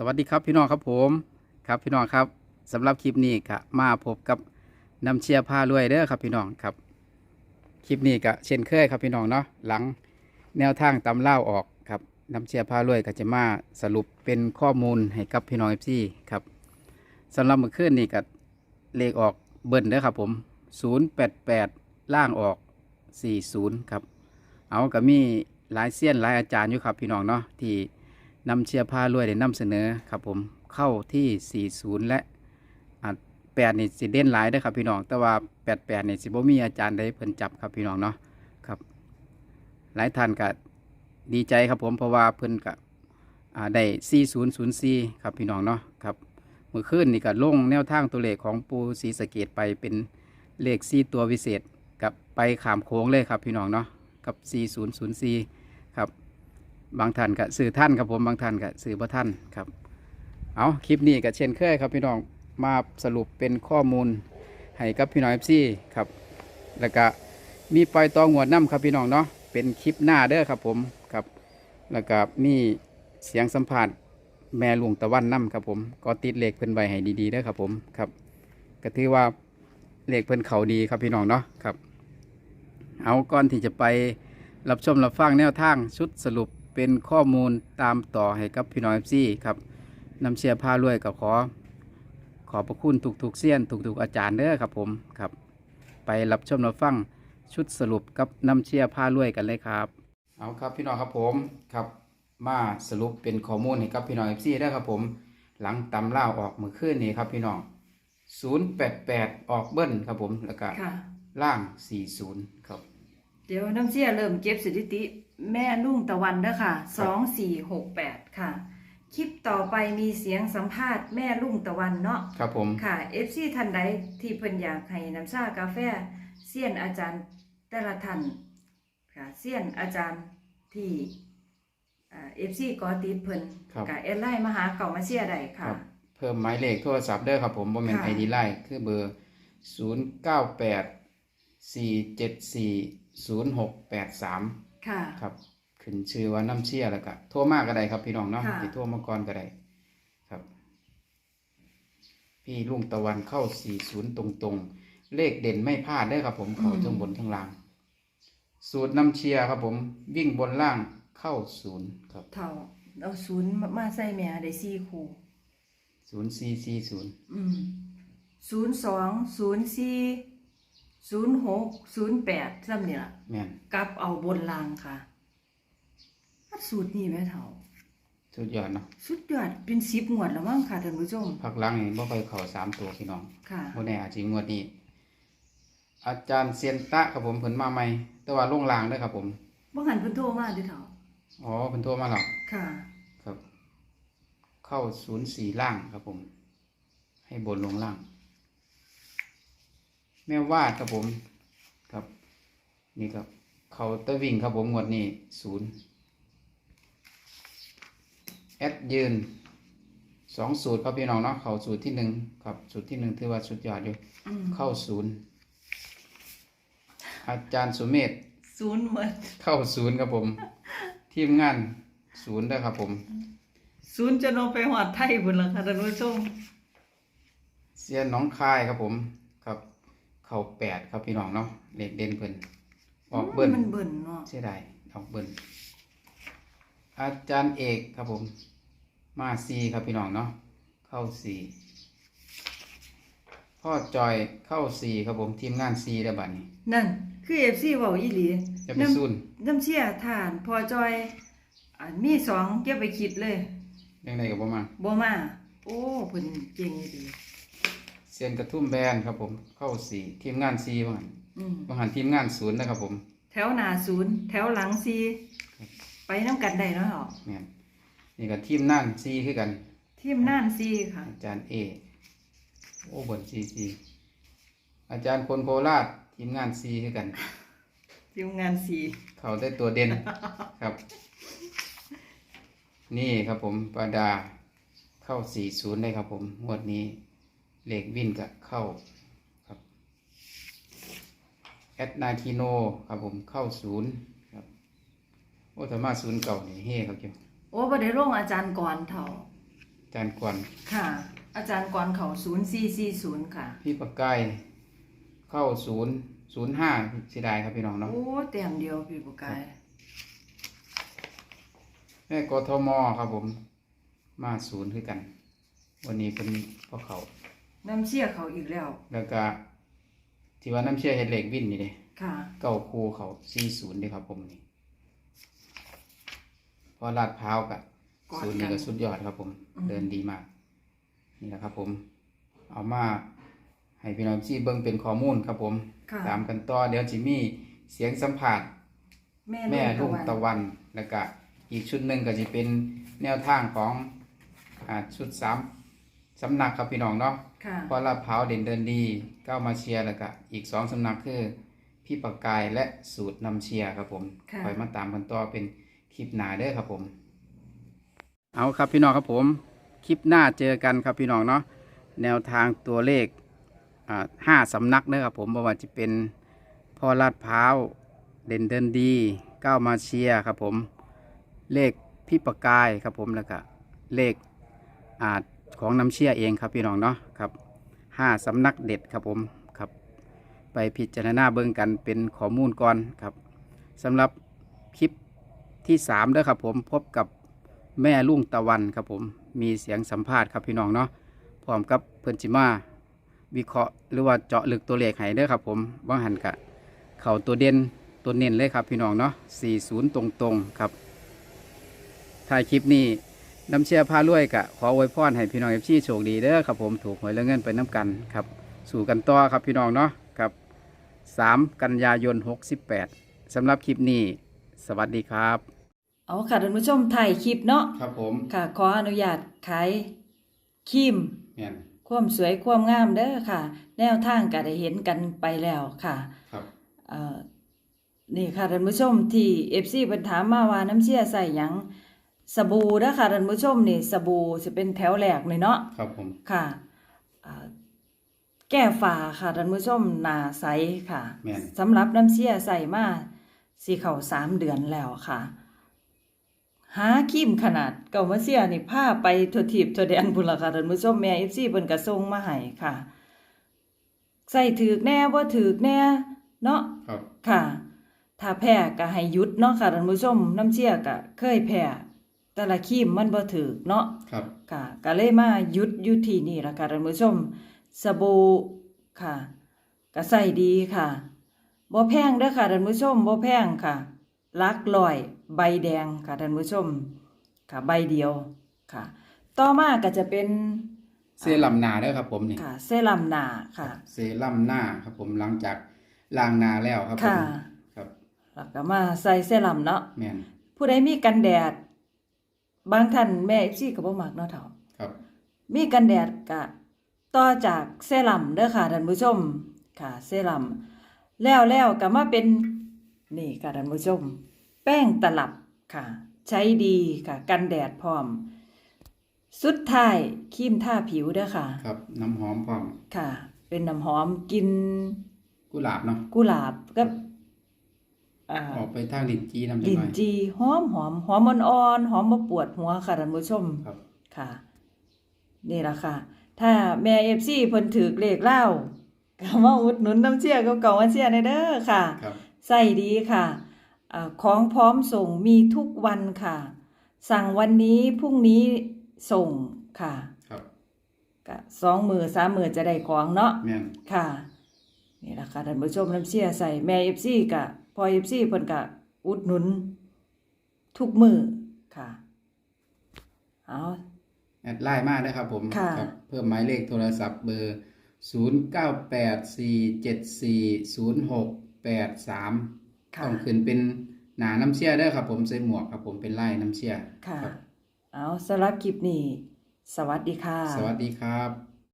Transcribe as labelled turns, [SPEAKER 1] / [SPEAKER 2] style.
[SPEAKER 1] สวัสดีครับพี่น้องครับผมครับพี่น้องครับสำหรับคลิปนี้ก็มาพบกับน้ำเชียร์พารวยเด้อครับพี่น้องครับ คลิปนี้ก็เช่นเคยครับพี่น้องเนาะหลังแนวทางตำเล่าออกครับน้ำเชียร์พารวยก็จะมาสรุปเป็นข้อมูลให้กับพี่น้องเอฟซีครับสำหรับเมื่อคืนนี้ก็เลขออกเบิ้ลเด้อครับผม 088 ล่างออก 40 ครับ เอาก็มีหลายเซียนหลายอาจารย์อยู่ครับพี่น้องเนาะที่ นำเชียร์พารวยได้นำเสนอครับผมเข้าที่ 40 และอ่า8นี่สิเด่นหลายเด้ครับพี่น้อง แต่ว่า88นี่สิบ่มีอาจารย์ใดเพิ่นจับครับพี่น้องเนาะครับ หลายท่านก็ดีใจครับผมเพราะว่าเพิ่นก็อ่าได้4004ครับพี่น้องเนาะครับเมื่อคืนนี่ก็ลงแนวทางตัวเลขของปูศรีสะเกดไปเป็นเลข4ตัววิเศษกับไปขามโค้งเลยครับพี่น้องเนาะกับ4004ครับ บางท่านก็สื่อท่านครับผมบางท่านก็สื่อพระท่านครับ เอาคลิปนี้ก็เช่นเคยครับพี่น้องมาสรุปเป็นข้อมูลให้กับพี่น้องเอฟซีครับ แล้วก็มีปล่อยตองวดน้ำครับพี่น้องเนาะเป็นคลิปหน้าเด้อครับผมครับ แล้วก็มีเสียงสัมผัสแม่หลวงตะวันน้ำครับผมก็ติดเลขเพิ่นไว้ให้ดีๆเด้อครับผมครับก็ถือว่าเลขเพิ่นเขาดีครับพี่น้องเนาะครับ เอาก่อนที่จะไปรับชมรับฟังแนวทางชุดสรุป เป็นข้อมูลตามต่อให้กับพี่น้องเอฟซีครับนำเชียร์พารวยกับขอ ขอบพระคุณทุกๆเสี้ยนทุกๆอาจารย์เด้อครับผมครับ ไปรับชมรับฟังชุดสรุปกับนำเชียร์พารวยกันเลยครับ เอาครับพี่น้องครับผมครับ มาสรุปเป็นข้อมูลให้กับพี่น้องเอฟซีได้อครับผม หลังตำล่าวออกเมื่อคืนนี้ครับพี่น้อง088ออกเบิ้ลครับผมแล้วก็
[SPEAKER 2] ค่ะ
[SPEAKER 1] ล่าง40ครับ
[SPEAKER 2] เดี๋ยวน้ำเชี่ยเริ่มเก็บสถิติ แม่ลุ่งตะวันเด้อค่ะสองสี่หกแปดค่ะ คลิปต่อไปมีเสียงสัมภาษณ์แม่ลุ่งตะวันเนาะ
[SPEAKER 1] ครับผม
[SPEAKER 2] ค่ะเอฟซีท่านใดที่เพิ่นอยากให้น้ำชากาแฟเซียนอาจารย์แต่ละท่านค่ะเซียนอาจารย์ที่เอฟซีกอติดเพิ่น
[SPEAKER 1] ครับ
[SPEAKER 2] กับแอดไลน์มาหาเก่ามาเชียร์ได้
[SPEAKER 1] ครั
[SPEAKER 2] ค่ะ
[SPEAKER 1] บเพิ่มหมายเลขโทรศัพท์เด้อครับผมบ่แม่น
[SPEAKER 2] ค่ะ
[SPEAKER 1] ไอดีไลน์คือเบอร์ 0984774063
[SPEAKER 2] ค่ะ
[SPEAKER 1] ครับขึ้นชื่อว่าน้ำเชี่ยแล้วก็โทรมาก็ได้ครับ พี่น้องเนาะ
[SPEAKER 2] ค่ะ
[SPEAKER 1] ที่โทรมาก่อนก็ได้ครับ พี่ลุงตะวันเข้า40ตรงๆ เลขเด่นไม่พลาดเด้อครับ ผมเข้าทั้งบนทั้งล่าง สูตรน้ำเชียร์ครับ ผมวิ่งบนล่างเข้าศูนย์ครับ
[SPEAKER 2] เท่าเอาศูนย์มาใส่แม่ได้สี่คู่
[SPEAKER 1] ศูนย์สี่สี่ศูนย์
[SPEAKER 2] อืมศูนย์สองศูนย์สี่ ศูนย์หกศูนย์แปดซ้ำเนี่ยล่ะ
[SPEAKER 1] แม่น
[SPEAKER 2] กลับเอาบนรางค่ะสูตรนี้แม่เฒ่า
[SPEAKER 1] สุดยอดเนาะ
[SPEAKER 2] สุดยอดเป็นสิบงวดแล้วมั้งค่ะท่านผู้ชม
[SPEAKER 1] พักหลังนี่บ่ค่อยเข้าสามตัวพี่น้อง
[SPEAKER 2] ค่ะ
[SPEAKER 1] บ่แน่อาจสิงวดนี้ อาจารย์เซียนตะครับผมเพิ่นมาใหม่ แต่ว่าลงล่างเด้อครับผม
[SPEAKER 2] บ่หันเพิ่นโทรมาเด้อเฒ่า
[SPEAKER 1] อ๋อเพิ่นโทรมาแล้ว
[SPEAKER 2] ค่ะ
[SPEAKER 1] ครับ เข้าศูนย์สี่ล่างครับผม ให้บนลงล่าง แม่วาดครับผมครับ นี่ครับเขาตะวิ่งครับผมงวดนี้ศูนย์แอดยืนสองสูตรครับพี่น้องเนาะเขาสูตรที่หนึ่งครับสูตรที่หนึ่งถือว่าสุดยอดอยู่
[SPEAKER 2] อืม
[SPEAKER 1] เข้าศูนย์อาจารย์สุเมธ
[SPEAKER 2] ศูนย์หมด
[SPEAKER 1] เข้าศูนย์ครับผม ทีมงานศูนย์ด้วยครับผม
[SPEAKER 2] ศูนย์จะลงไปหอดไทยพุ่นล่ะค่ะท่านผู้ชม
[SPEAKER 1] เซียนหน้องคายครับผมครับ เข้าแปดครับพี่น้องเนาะเลขเด่นเพิ่นออกเบิ้ล
[SPEAKER 2] มันเบิ่นเนาะ
[SPEAKER 1] เสียดายออกเบิ้ลอาจารย์เอกครับผม มาซีครับพี่น้องเนาะเข้าสี่พ่อจอยเข้าสี่ครับผมทีมงานซีได้บัดนี้
[SPEAKER 2] นั่น คือ FC เว้าอีหลี
[SPEAKER 1] จะไปซุ่น
[SPEAKER 2] น้ำเชี่ยทานพอจอยอันมีสองเก็บไปคิดเลย
[SPEAKER 1] ยังไงกับผมมา
[SPEAKER 2] บ่มา โอ้เพิ่นเก่งดี
[SPEAKER 1] เซียนกระทุ่มแบนครับ ผมเข้าสี่ทีมงานซีบ้างหัน
[SPEAKER 2] อืม
[SPEAKER 1] บางหันทีมงานศูนย์นะครับ ผม
[SPEAKER 2] แถวหน้าศูนย์แถวหลังซีไปน้ำกันได้เนาะเหรอ
[SPEAKER 1] เนี่ยนี่ก็ทีมนั่นซีคือกัน
[SPEAKER 2] ทีมน่านซีค่ะ
[SPEAKER 1] อาจารย์เอโอ้บนซีซีอาจารย์คนโคราชทีมงานซีคือกัน
[SPEAKER 2] ทีมงานซี
[SPEAKER 1] เขาได้ตัวเด่นครับ นี่ครับผมปาดาเข้าสี่ศูนย์ได้ครับผมงวดนี้ เลขวินกับเข้าครับแอดนาคิโนครับผมเข้าศูนย์ครับโอ้ธรรมาศูนย์เก่านี่เฮ่ครับเจ้า
[SPEAKER 2] โอ้บ่ได้ร่งอาจารย์ก่อนเถ่า
[SPEAKER 1] อาจารย์กวน
[SPEAKER 2] ค่ะ อาจารย์กรเขา0440ค่ะ
[SPEAKER 1] พี่ปากไก่เข้าศูนย์ศูนย์ห้าเสียดายครับพี่น้องเนาะ
[SPEAKER 2] โอ้เต็มเดียวพี่บุกาย
[SPEAKER 1] แม่กทมครับผม มาศูนย์คือกัน วันนี้เป็นพ่อเขา
[SPEAKER 2] น้ำเชี่ยเขาอีกแล้ว
[SPEAKER 1] แล้วก็ที่ว่าน้ำเชื่อเฮ็ดเหล็กวินนี่เด้
[SPEAKER 2] ค่ะ
[SPEAKER 1] เก้าคูเขาสี่ศูนย์เด้ครับผมนี่พอลาดพร้าวกับ
[SPEAKER 2] กอดกัน
[SPEAKER 1] ศูนย์นี่ก็สุดยอดครับผม
[SPEAKER 2] อืม
[SPEAKER 1] เดินดีมาก นี่แหละครับผม เอามาให้พี่น้องที่เบิ่งเป็นข้อมูลครับผม
[SPEAKER 2] ค่ะ
[SPEAKER 1] ตามกันต่อเดี๋ยวจิมีเสียงสัมผัส
[SPEAKER 2] แม่
[SPEAKER 1] แม่ลุง
[SPEAKER 2] ตะ
[SPEAKER 1] ตะ
[SPEAKER 2] วัน
[SPEAKER 1] วัน แล้วก็อีกชุดหนึ่งก็จะเป็นแนวทางของอ่าชุดสามสำนักครับพี่น้องเนาะ
[SPEAKER 2] ค่ะ
[SPEAKER 1] พอลาดพร้าวเด่นเดินดีก้าวมาเชียร์แล้วก็อีกสองสำนักคือ พี่ปากกายและสูตรนำเชียร์ครับผม
[SPEAKER 2] ค่ะ
[SPEAKER 1] คอยมาตามกันต่อเป็นคลิปหน้าเด้อครับผม เอาครับพี่น้องครับผม คลิปหน้าเจอกันครับพี่น้องเนาะแนวทางตัวเลขอ่าห้าสำนักเด้อครับผมบ่ว่าจะเป็นพ่อลาดพร้าวเด่นเดินดีก้าวมาเชียร์ครับผม เลขพี่ปากกายครับผมแล้วก็เลขอา ของน้ำเชียเองครับพี่น้องเนาะครับห้าสำนักเด็ดครับผมครับไปพิจารณาเบิ่งกันเป็นข้อมูลก่อนครับสำหรับคลิปที่สามเด้อครับผมพบกับแม่ลุงตะวันครับผมมีเสียงสัมภาษณ์ครับพี่น้องเนาะพร้อมกับเพิ่นจิมาวิเคราะห์หรือว่าเจาะลึกตัวเลขให้เด้อครับผมว่างหันกะเข่าตัวเด่นตัวเน้นเลยครับพี่น้องเนาะ40 ตรงๆครับถ่ายคลิปนี้ น้ำเชียร์พารวยกะขออวยพรให้พี่น้องเอฟซีโชคดีเด้อครับผมถูกหวยและเงินไปน้ำกันครับ สู่กันต่อครับพี่น้องเนาะครับ 3 กันยายน 68สำหรับคลิปนี้ สวัสดีครับ
[SPEAKER 2] เอาค่ะท่านผู้ชมถ่ายคลิปเนาะ
[SPEAKER 1] ครับผม
[SPEAKER 2] ค่ะ ขออนุญาตขายครีม
[SPEAKER 1] แม่น
[SPEAKER 2] ความสวยความงามเด้อค่ะ แนวทางก็ได้เห็นกันไปแล้วค่ะ
[SPEAKER 1] ครับ
[SPEAKER 2] เอ่อนี่ค่ะท่านผู้ชมที่ FC เพิ่นถามมาว่าน้ำเชี่ยใส่หยัง สบู่เด้อค่ะท่านผู้ชมนี่สบู่สิเป็นแถวแรกเลยเนาะ
[SPEAKER 1] ครับผม
[SPEAKER 2] ค่ะอ่าแก้ฝาค่ะท่านผู้ชมหน้าใสค่ะ
[SPEAKER 1] แม่น
[SPEAKER 2] สำหรับน้ำเชี่ยใส่มาสิเข้าสามเดือนแล้วค่ะ หาครีมขนาดเก่ามาเสียนี่ผ้าไปทั่วทีบทั่วแดนพุ่นละค่ะท่านผู้ชมแม่ FC เพิ่นก็ส่งมาให้ค่ะ ใส่ถือกแน่บ่ถือกแน่เนาะ
[SPEAKER 1] ครับ
[SPEAKER 2] ค่ะ ถ้าแพ้ก็ให้หยุดเนาะค่ะท่านผู้ชมน้ำเชี่ยก็เคยแพ้ แต่ละครีมมันบ่ถือกเนาะ
[SPEAKER 1] ครับ
[SPEAKER 2] ค่ะก็เลยมาหยุดอยู่ที่นี่ล่ะค่ะท่านผู้ชมสบู่ค่ะก็ใส่ดีค่ะบ่แพงเด้อค่ะท่านผู้ชมบ่แพงค่ะหลักร้อยใบแดงค่ะท่านผู้ชม ค่ะใบเดียวค่ะ ต่อมาก็จะเป็น
[SPEAKER 1] เซรั่มหนาเด้อครับ ผมนี่
[SPEAKER 2] ค่ะ เซรั่มหน้าค่ะ
[SPEAKER 1] เซรั่มหน้าครับ ผมหลังจากล้างหนาแล้วครับผม
[SPEAKER 2] ค่ะ
[SPEAKER 1] ครับ
[SPEAKER 2] แล้วก็มาใส่เซรั่มเนาะ
[SPEAKER 1] แม่น
[SPEAKER 2] ผู้ใดมีกันแดด บางท่านแม่ FC ก็บ่มักเนาะเฒ่า
[SPEAKER 1] ครับ
[SPEAKER 2] มีกันแดดกะต่อจากเซรั่มเด้อค่ะท่านผู้ชมค่ะ เซรั่มแล้วแล้วก็มาเป็นนี่ค่ะท่านผู้ชม แป้งตลับค่ะ ใช้ดีค่ะ กันแดดพร้อม สุดท้ายครีมทาผิวเด้อค่ะ
[SPEAKER 1] ครับ น้ำหอมพร้อม
[SPEAKER 2] ค่ะ เป็นน้ำหอมกลิน
[SPEAKER 1] กุหลาบเนาะ
[SPEAKER 2] กุหลาบกับ อ่า
[SPEAKER 1] ออกไปทางลิ้นจีน้ำจัง
[SPEAKER 2] กลิ่น
[SPEAKER 1] หน่อย
[SPEAKER 2] จีหอมหอมหอมอ่อนๆหอมบ่ปวดหัวค่ะท่านผู้ชม
[SPEAKER 1] ครับ
[SPEAKER 2] ค่ะ นี่ล่ะค่ะ ถ้าแม่เอฟซีเพิ่นถือเลขเล่าก็มาอุดหนุนน้ำเชี่ยกับเก่ามาเชี่ยในเด้อค่ะ
[SPEAKER 1] ครับ
[SPEAKER 2] ใส่ดีค่ะอาของพร้อมส่งมีทุกวันค่ะ สั่งวันนี้พรุ่งนี้ส่งค่ะ
[SPEAKER 1] ครับ
[SPEAKER 2] ก็สองมือสามมือจะได้ของเนาะ
[SPEAKER 1] แม่น
[SPEAKER 2] ค่ะ นี่ล่ะค่ะท่านผู้ชมน้ำเชี่ยใส่แม่เอฟซีกะพ อเอฟซีเพิ่นกะอุดหนุน ทุกมือค่ะ เอา
[SPEAKER 1] แอดไลน์มาได้อครับผม
[SPEAKER 2] ค่ะ
[SPEAKER 1] ครับเพิ่มหมายเลขโทรศัพท์เบอร์ 0984740683
[SPEAKER 2] ค่ะ
[SPEAKER 1] ต้องขึ้นเป็นหนาน้ำเชี่ยเด้อครับผมใส่หมวกครับผมเป็นไล่น้ำเชี่ย
[SPEAKER 2] ค่ะ
[SPEAKER 1] ครับ
[SPEAKER 2] เอาสำหรับคลิปนี้ สวัสดีค่ะ
[SPEAKER 1] สวัสดีครับ